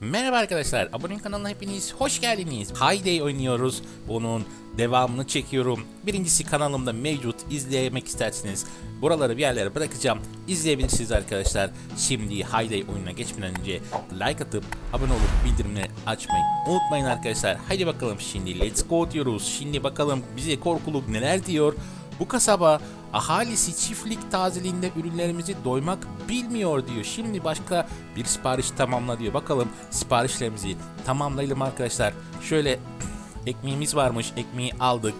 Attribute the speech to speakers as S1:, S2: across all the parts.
S1: Merhaba arkadaşlar, abone kanalına hepiniz hoş geldiniz. Hayday oynuyoruz. Bunun devamını çekiyorum. Birincisi kanalımda mevcut. izlemek isterseniz buraları bir yerlere bırakacağım. İzleyebilirsiniz arkadaşlar. Şimdi Hayday oyununa geçmeden önce like atıp abone olup bildirimleri açmayı unutmayın arkadaşlar. Haydi bakalım şimdi let's go diyoruz. Şimdi bakalım bize korkuluk neler diyor. Bu kasaba ahalisi çiftlik tazeliğinde ürünlerimizi doymak bilmiyor diyor. Şimdi başka bir sipariş tamamla diyor. Bakalım siparişlerimizi tamamlayalım arkadaşlar. Şöyle ekmeğimiz varmış. Ekmeği aldık.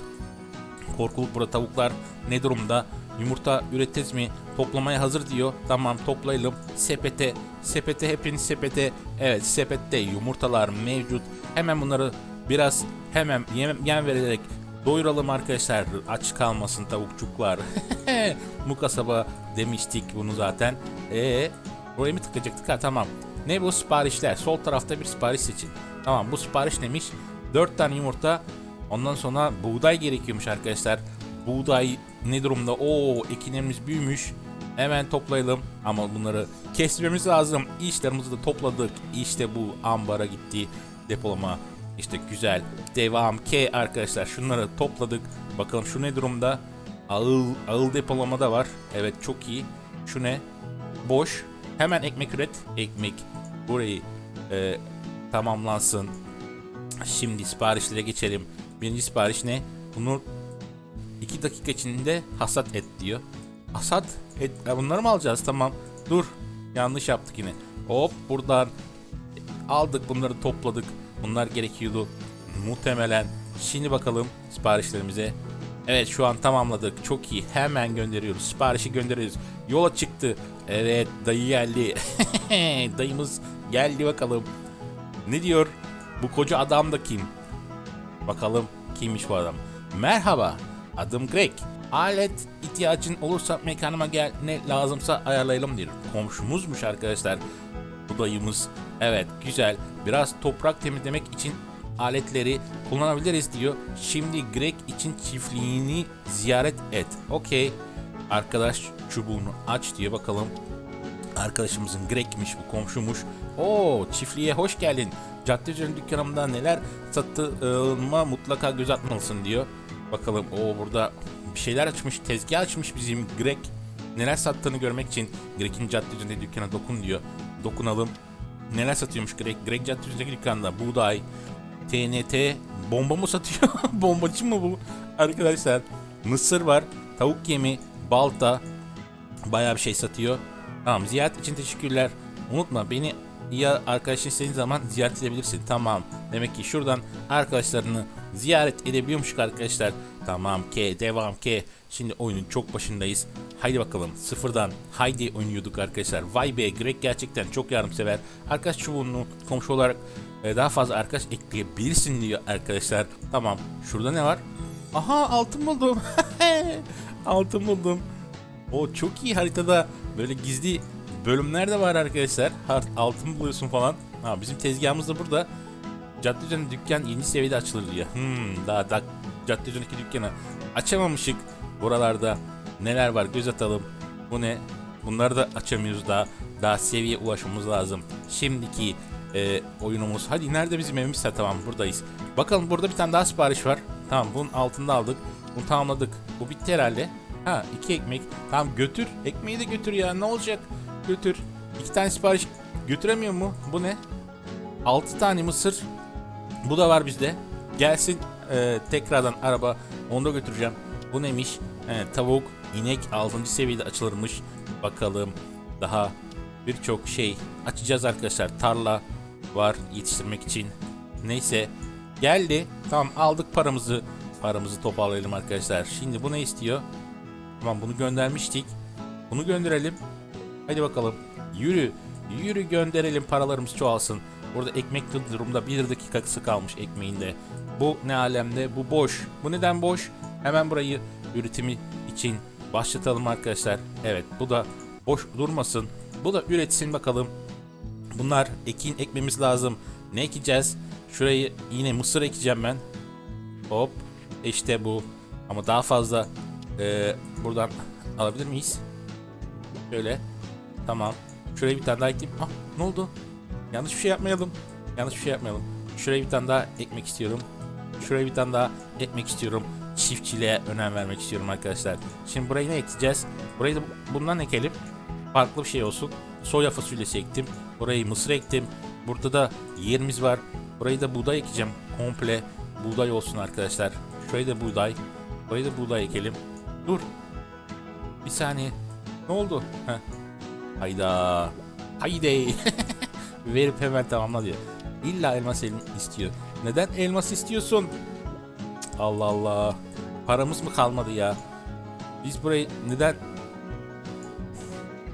S1: Korkuluk burada tavuklar ne durumda? Yumurta üretiriz mi? Toplamaya hazır diyor. Tamam toplayalım. Sepete, sepete hepiniz sepete. Evet sepette yumurtalar mevcut. Hemen bunları biraz hemen yem, yem verilerek doyuralım arkadaşlar. Aç kalmasın tavukçuklar. Bu kasaba demiştik bunu zaten. E buraya mı tıkacaktık? Ha tamam. Ne bu siparişler? Sol tarafta bir sipariş seçin. Tamam bu sipariş neymiş? 4 tane yumurta. Ondan sonra buğday gerekiyormuş arkadaşlar. Buğday ne durumda? Oo ekinlerimiz büyümüş. Hemen toplayalım ama bunları kesmemiz lazım. İşlerimizi de topladık. İşte bu ambara gitti depolama. İşte güzel. Devam K arkadaşlar. Şunları topladık. Bakalım şu ne durumda? Ağıl, ağıl depolamada var. Evet çok iyi. Şu ne? Boş. Hemen ekmek üret. Ekmek. Burayı e, tamamlansın. Şimdi siparişlere geçelim. Birinci sipariş ne? Bunu 2 dakika içinde hasat et diyor. Hasat et. Ya bunları mı alacağız? Tamam. Dur. Yanlış yaptık yine. Hop buradan aldık bunları topladık. Bunlar gerekiyordu. Muhtemelen. Şimdi bakalım siparişlerimize. Evet şu an tamamladık. Çok iyi. Hemen gönderiyoruz. Siparişi gönderiyoruz. Yola çıktı. Evet dayı geldi. Dayımız geldi bakalım. Ne diyor? Bu koca adam da kim? Bakalım kimmiş bu adam. Merhaba. Adım Greg. Alet ihtiyacın olursa mekanıma gel ne lazımsa ayarlayalım diyor. Komşumuzmuş arkadaşlar. Bu dayımız. Evet güzel. Biraz toprak temizlemek için aletleri kullanabiliriz diyor. Şimdi Greg için çiftliğini ziyaret et. Okey. Arkadaş çubuğunu aç diyor bakalım. Arkadaşımızın Greg'miş bu komşumuş. Oo çiftliğe hoş geldin. Cadde üzerinde dükkanımda neler sattığıma mutlaka göz atmalısın diyor. Bakalım o burada bir şeyler açmış, tezgah açmış bizim Greg. Neler sattığını görmek için Greg'in cadde üzerinde dükkana dokun diyor. Dokunalım. Neler satıyormuş Greg? Greg cadde üzerindeki dükkanda buğday, TNT, bomba mı satıyor? Bombacı mı bu? Arkadaşlar mısır var, tavuk yemi, balta, bayağı bir şey satıyor. Tamam ziyaret için teşekkürler. Unutma beni ya arkadaşın istediğin zaman ziyaret edebilirsin. Tamam. Demek ki şuradan arkadaşlarını ziyaret edebiliyormuş arkadaşlar. Tamam K devam K. Şimdi oyunun çok başındayız. Haydi bakalım sıfırdan haydi oynuyorduk arkadaşlar. Vay be Greg gerçekten çok yardımsever. Arkadaş çubuğunu komşu olarak e, daha fazla arkadaş ekleyebilirsin diyor arkadaşlar. Tamam şurada ne var? Aha altın buldum. altın buldum. O çok iyi haritada böyle gizli bölümler de var arkadaşlar. Altın buluyorsun falan. Ha bizim tezgahımız da burada. Cadde üzerinde dükkan yeni seviyede açılır diyor. Hmm, daha da cadde üzerindeki dükkanı açamamışık. Buralarda neler var göz atalım. Bu ne? Bunları da açamıyoruz daha. Daha seviye ulaşmamız lazım. Şimdiki e, oyunumuz. Hadi nerede bizim evimiz? Ha, tamam buradayız. Bakalım burada bir tane daha sipariş var. Tamam bunun altında aldık. Bunu tamamladık. Bu bitti herhalde. Ha iki ekmek. Tamam götür. Ekmeği de götür ya. Ne olacak? Götür. İki tane sipariş götüremiyor mu? Bu ne? Altı tane mısır. Bu da var bizde. Gelsin e, tekrardan araba. Onu da götüreceğim. Bu neymiş? He, tavuk, inek 6. seviyede açılırmış. Bakalım. Daha birçok şey açacağız arkadaşlar. Tarla var yetiştirmek için. Neyse. Geldi. Tamam aldık paramızı. Paramızı toparlayalım arkadaşlar. Şimdi bu ne istiyor? Tamam bunu göndermiştik. Bunu gönderelim. Hadi bakalım. Yürü. Yürü gönderelim paralarımız çoğalsın. Burada ekmek durumda bir dakikası kalmış ekmeğinde. Bu ne alemde? Bu boş. Bu neden boş? Hemen burayı üretimi için başlatalım arkadaşlar. Evet bu da boş durmasın. Bu da üretsin bakalım. Bunlar ekin ekmemiz lazım. Ne ekeceğiz? Şurayı yine mısır ekeceğim ben. Hop. İşte bu. Ama daha fazla e, buradan alabilir miyiz? Şöyle. Tamam. Şuraya bir tane daha ekleyeyim. Ah ne oldu? Yanlış bir şey yapmayalım. Yanlış bir şey yapmayalım. Şuraya bir tane daha ekmek istiyorum. Şuraya bir tane daha ekmek istiyorum. Çiftçiliğe önem vermek istiyorum arkadaşlar. Şimdi burayı ne ekleyeceğiz? Burayı da bundan ekelim. Farklı bir şey olsun. Soya fasulyesi ektim. Burayı mısır ektim. Burada da yerimiz var. Burayı da buğday ekeceğim. Komple buğday olsun arkadaşlar. Şurayı da buğday. Burayı da buğday ekelim. Dur. Bir saniye. Ne oldu? Heh. Hayda. Haydi. Verip hemen tamamla diyor. İlla elmas istiyor. Neden elmas istiyorsun? Allah Allah. Paramız mı kalmadı ya? Biz burayı neden...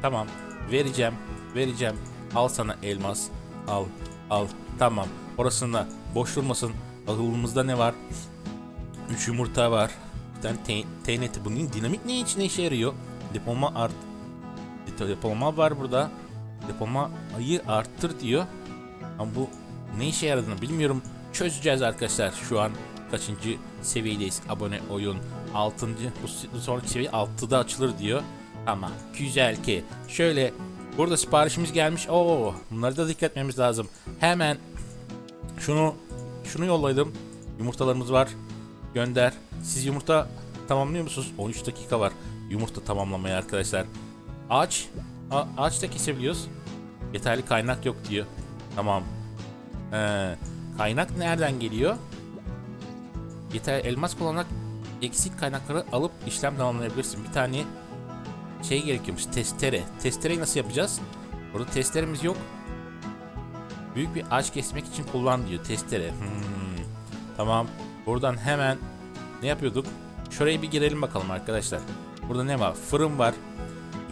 S1: Tamam. Vereceğim. Vereceğim. Al sana elmas. Al. Al. Tamam. Orasında boş durmasın. Akılımızda ne var? 3 yumurta var. Bir tane TNT. Bunun dinamit ne için işe yarıyor? Depolama art depolama var burada. Depomayı arttır diyor. Ama bu ne işe yaradığını bilmiyorum. Çözeceğiz arkadaşlar. Şu an kaçıncı seviyedeyiz? Abone oyun 6. Bu sonraki seviye 6'da açılır diyor. Ama güzel ki. Şöyle burada siparişimiz gelmiş. Oo, bunları da dikkat etmemiz lazım. Hemen şunu şunu yolladım. Yumurtalarımız var. Gönder. Siz yumurta tamamlıyor musunuz? 13 dakika var. Yumurta tamamlamaya arkadaşlar. Ağaç. A- ağaç da kesebiliyoruz. Yeterli kaynak yok diyor. Tamam. Ee, kaynak nereden geliyor? Yeter elmas kullanarak eksik kaynakları alıp işlem tamamlayabilirsin. Bir tane şey gerekiyormuş. Testere. Testereyi nasıl yapacağız? Burada testeremiz yok. Büyük bir ağaç kesmek için kullan diyor. Testere. Hmm. Tamam. Buradan hemen ne yapıyorduk? Şuraya bir girelim bakalım arkadaşlar. Burada ne var? Fırın var.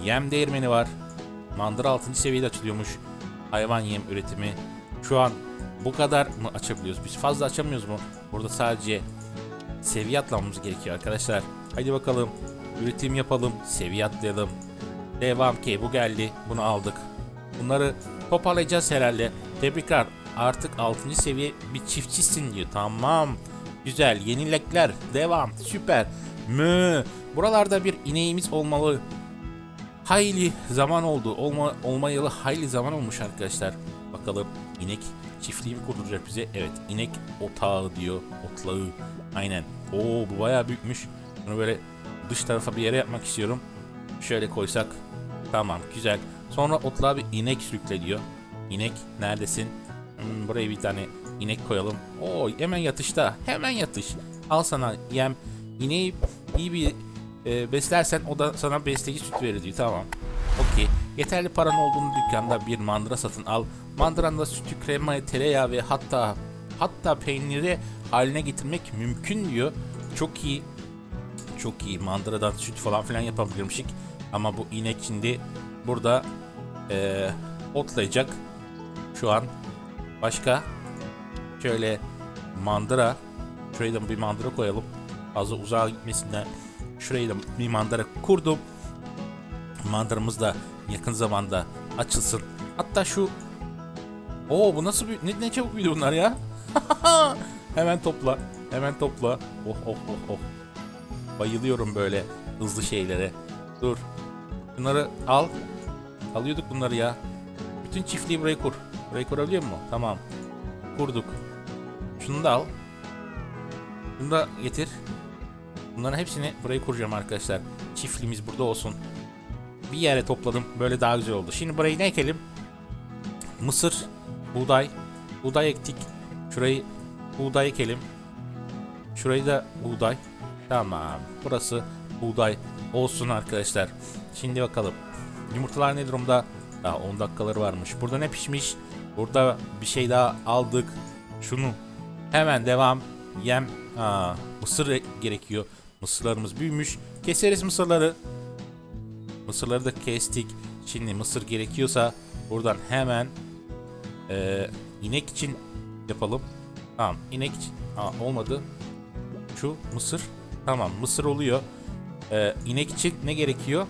S1: Yem değirmeni var. Mandıra 6. seviyede açılıyormuş. Hayvan yem üretimi. Şu an bu kadar mı açabiliyoruz? Biz fazla açamıyoruz mu? Burada sadece seviye atlamamız gerekiyor arkadaşlar. Haydi bakalım. Üretim yapalım. Seviye atlayalım. Devam ki bu geldi. Bunu aldık. Bunları toparlayacağız herhalde. Tebrikler. Artık 6. seviye bir çiftçisin diyor. Tamam. Güzel. Yenilikler. Devam. Süper. Mü. Buralarda bir ineğimiz olmalı. Hayli zaman oldu. Olma, olmayalı hayli zaman olmuş arkadaşlar. Bakalım inek çiftliği mi kurduracak bize? Evet inek otağı diyor. Otlağı. Aynen. Oo bu bayağı büyükmüş. Bunu böyle dış tarafa bir yere yapmak istiyorum. Şöyle koysak. Tamam güzel. Sonra otlağa bir inek sürükle diyor. İnek neredesin? Hmm, buraya bir tane inek koyalım. Oo hemen yatışta. Hemen yatış. Al sana yem. İneği iyi bir e, beslersen o da sana besleyici süt verir diyor. Tamam. Okey. Yeterli paran olduğunu dükkanda bir mandıra satın al. Mandıranda sütü, krema, tereyağı ve hatta hatta peyniri haline getirmek mümkün diyor. Çok iyi. Çok iyi. Mandıradan süt falan filan yapabilirmişik. Ama bu inek şimdi burada e, otlayacak. Şu an. Başka şöyle mandıra. Da bir mandıra koyalım. Fazla uzağa gitmesinden. Şurayı da bir mandıra kurdum. Mandıramız da yakın zamanda açılsın. Hatta şu Oo bu nasıl bir ne, ne çabuk büyüdü bunlar ya. hemen topla. Hemen topla. Oh oh oh oh. Bayılıyorum böyle hızlı şeylere. Dur. Bunları al. Alıyorduk bunları ya. Bütün çiftliği buraya kur. Burayı kurabiliyor mu? Tamam. Kurduk. Şunu da al. Şunu da getir. Bunların hepsini buraya kuracağım arkadaşlar. Çiftliğimiz burada olsun. Bir yere topladım. Böyle daha güzel oldu. Şimdi burayı ne ekelim? Mısır, buğday. Buğday ektik. Şurayı buğday ekelim. Şurayı da buğday. Tamam. Burası buğday olsun arkadaşlar. Şimdi bakalım. Yumurtalar ne durumda? Daha 10 dakikaları varmış. Burada ne pişmiş? Burada bir şey daha aldık. Şunu hemen devam. Yem. Aa, mısır gerekiyor. Mısırlarımız büyümüş. Keseriz mısırları. Mısırları da kestik. Şimdi mısır gerekiyorsa buradan hemen eee, inek için yapalım. Tamam inek için. Aa, olmadı. Şu mısır. Tamam mısır oluyor. Eee inek için ne gerekiyor?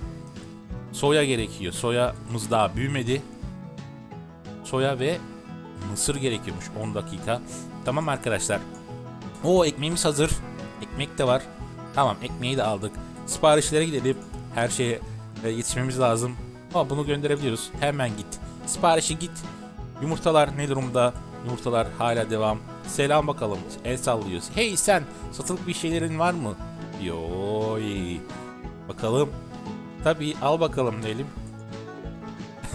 S1: Soya gerekiyor. Soyamız daha büyümedi. Soya ve mısır gerekiyormuş 10 dakika. Tamam arkadaşlar. O ekmeğimiz hazır. Ekmek de var. Tamam ekmeği de aldık. Siparişlere gidelim. Her şeye e, yetişmemiz lazım. Ama bunu gönderebiliyoruz. Hemen git. Siparişi git. Yumurtalar ne durumda? Yumurtalar hala devam. Selam bakalım. El sallıyoruz. Hey sen satılık bir şeylerin var mı? Yoy. Bakalım. Tabii al bakalım diyelim.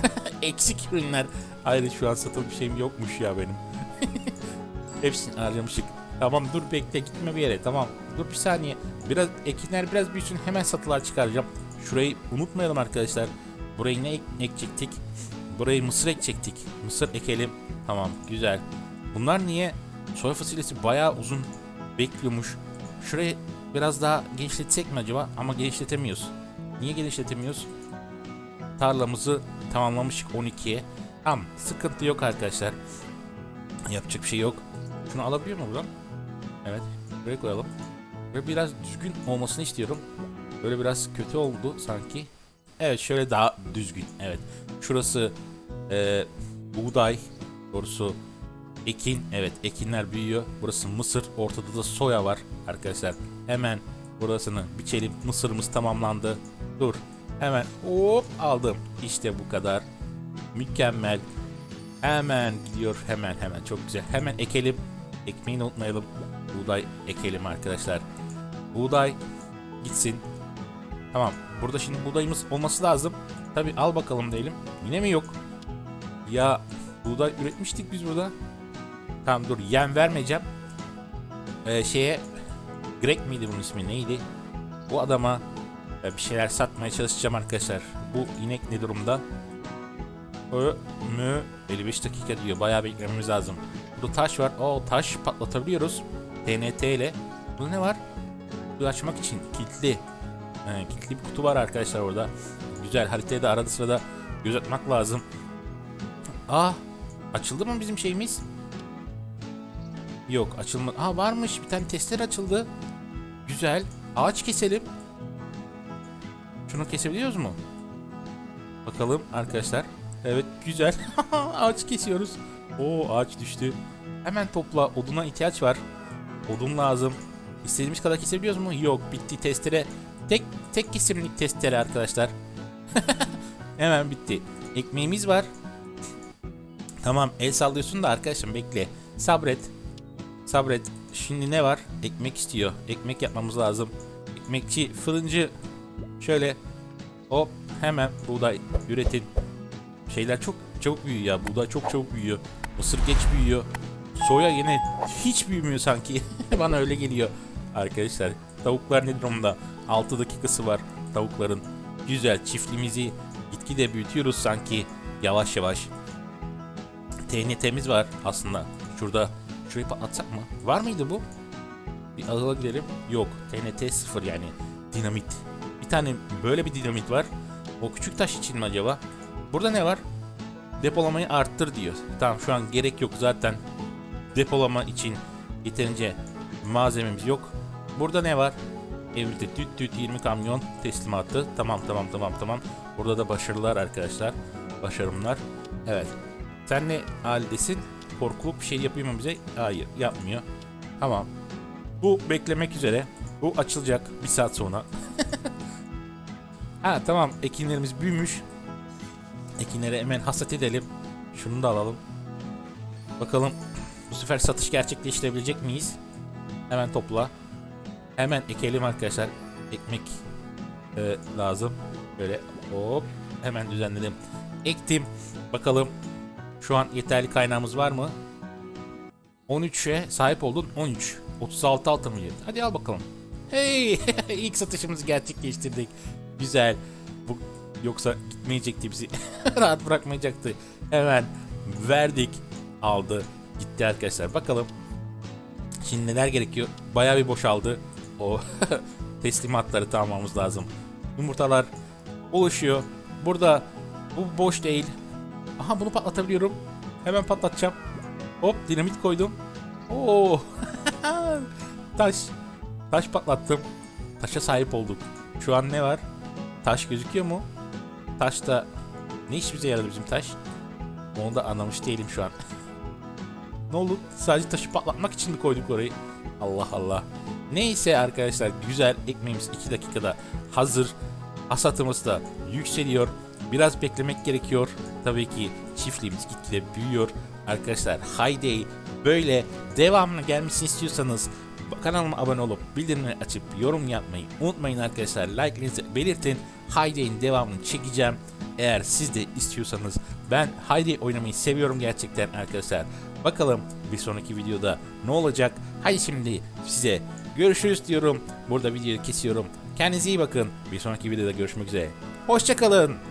S1: Eksik ürünler. Hayır şu an satılık bir şeyim yokmuş ya benim. Hepsini harcamışık. Tamam dur bekle gitme bir yere tamam. Dur bir saniye. Biraz ekinler biraz büyüsün hemen satılığa çıkaracağım. Şurayı unutmayalım arkadaşlar. Burayı ne ek- ekecektik? Burayı mısır ekecektik. Mısır ekelim. Tamam güzel. Bunlar niye? Soya fasulyesi bayağı uzun bekliyormuş. Şurayı biraz daha genişletsek mi acaba? Ama genişletemiyoruz. Niye genişletemiyoruz? Tarlamızı tamamlamışık 12'ye. Tamam sıkıntı yok arkadaşlar. Yapacak bir şey yok. Şunu alabiliyor mu buradan? Evet. Buraya koyalım. Ve biraz düzgün olmasını istiyorum. Böyle biraz kötü oldu sanki. Evet şöyle daha düzgün. Evet. Şurası e, buğday. Doğrusu ekin. Evet ekinler büyüyor. Burası mısır. Ortada da soya var arkadaşlar. Hemen burasını biçelim. Mısırımız tamamlandı. Dur. Hemen hop aldım. İşte bu kadar. Mükemmel. Hemen gidiyor hemen hemen çok güzel. Hemen ekelim. Ekmeğini unutmayalım. Buğday ekelim arkadaşlar. Buğday gitsin. Tamam. Burada şimdi buğdayımız olması lazım. Tabi al bakalım diyelim. Yine mi yok? Ya buğday üretmiştik biz burada. Tamam dur yem vermeyeceğim. Ee, şeye Greg miydi bunun ismi neydi? Bu adama e, bir şeyler satmaya çalışacağım arkadaşlar. Bu inek ne durumda? Ö, mü 55 dakika diyor. Bayağı beklememiz lazım. Burada taş var. Oo taş patlatabiliyoruz. TNT ile. Burada ne var? Kutuyu açmak için kilitli. He, kilitli bir kutu var arkadaşlar orada. Güzel. Haritaya da arada sırada göz atmak lazım. Aa açıldı mı bizim şeyimiz? Yok açılmadı. Aa varmış. Bir tane tester açıldı. Güzel. Ağaç keselim. Şunu kesebiliyoruz mu? Bakalım arkadaşlar. Evet güzel. ağaç kesiyoruz. Oo ağaç düştü. Hemen topla. Oduna ihtiyaç var. Odun lazım. İstediğimiz kadar kesebiliyoruz mu? Yok bitti testere. Tek tek kesimlik testere arkadaşlar. Hemen bitti. Ekmeğimiz var. Tamam el sallıyorsun da arkadaşım bekle. Sabret. Sabret. Şimdi ne var? Ekmek istiyor. Ekmek yapmamız lazım. Ekmekçi, fırıncı. Şöyle hop hemen buğday üretin. Şeyler çok çabuk büyüyor ya. Buğday çok çabuk büyüyor. Mısır geç büyüyor. Soya yine hiç büyümüyor sanki. Bana öyle geliyor. Arkadaşlar tavuklar ne durumda? 6 dakikası var tavukların. Güzel çiftliğimizi gitgide büyütüyoruz sanki yavaş yavaş. TNT'miz var aslında. Şurada şurayı patlatsak mı? Var mıydı bu? Bir ağıla gidelim. Yok. TNT 0 yani. Dinamit. Bir tane böyle bir dinamit var. O küçük taş için mi acaba? Burada ne var? Depolamayı arttır diyor. Tamam şu an gerek yok zaten. Depolama için yeterince malzememiz yok. Burada ne var? Evimizde düt düt 20 kamyon teslimatı. Tamam tamam tamam tamam. Burada da başarılar arkadaşlar. Başarımlar. Evet. Sen ne haldesin? Korkuluk bir şey yapıyor mu bize? Hayır yapmıyor. Tamam. Bu beklemek üzere. Bu açılacak bir saat sonra. ha tamam ekinlerimiz büyümüş. Ekinlere hemen hasat edelim. Şunu da alalım. Bakalım bu sefer satış gerçekleştirebilecek miyiz? Hemen topla. Hemen ekelim arkadaşlar. Ekmek e, lazım. Böyle hop hemen düzenledim. Ektim. Bakalım şu an yeterli kaynağımız var mı? 13'e sahip oldun. 13. 36 altın mı yedi? Hadi al bakalım. Hey! ilk satışımızı gerçekleştirdik. Güzel. Bu yoksa gitmeyecekti bizi. Rahat bırakmayacaktı. Hemen verdik. Aldı. Gitti arkadaşlar. Bakalım. Şimdi neler gerekiyor? Bayağı bir boşaldı. O teslimatları tamamlamamız lazım. Yumurtalar oluşuyor. Burada bu boş değil. Aha bunu patlatabiliyorum. Hemen patlatacağım. Hop dinamit koydum. Oo. Taş. Taş patlattım. Taşa sahip olduk. Şu an ne var? Taş gözüküyor mu? Taş da ne işimize yaradı bizim taş? Onu da anlamış değilim şu an. ne oldu? Sadece taşı patlatmak için mi koyduk orayı? Allah Allah. Neyse arkadaşlar güzel ekmeğimiz 2 dakikada hazır. Hasatımız da yükseliyor. Biraz beklemek gerekiyor. Tabii ki çiftliğimiz gitgide büyüyor. Arkadaşlar Hayday böyle devamlı gelmesini istiyorsanız kanalıma abone olup bildirimleri açıp yorum yapmayı unutmayın arkadaşlar. Like'larınızı belirtin. Hayday'in devamını çekeceğim. Eğer siz de istiyorsanız ben Hayday oynamayı seviyorum gerçekten arkadaşlar. Bakalım bir sonraki videoda ne olacak? Haydi şimdi size görüşürüz diyorum. Burada videoyu kesiyorum. Kendinize iyi bakın. Bir sonraki videoda görüşmek üzere. Hoşçakalın.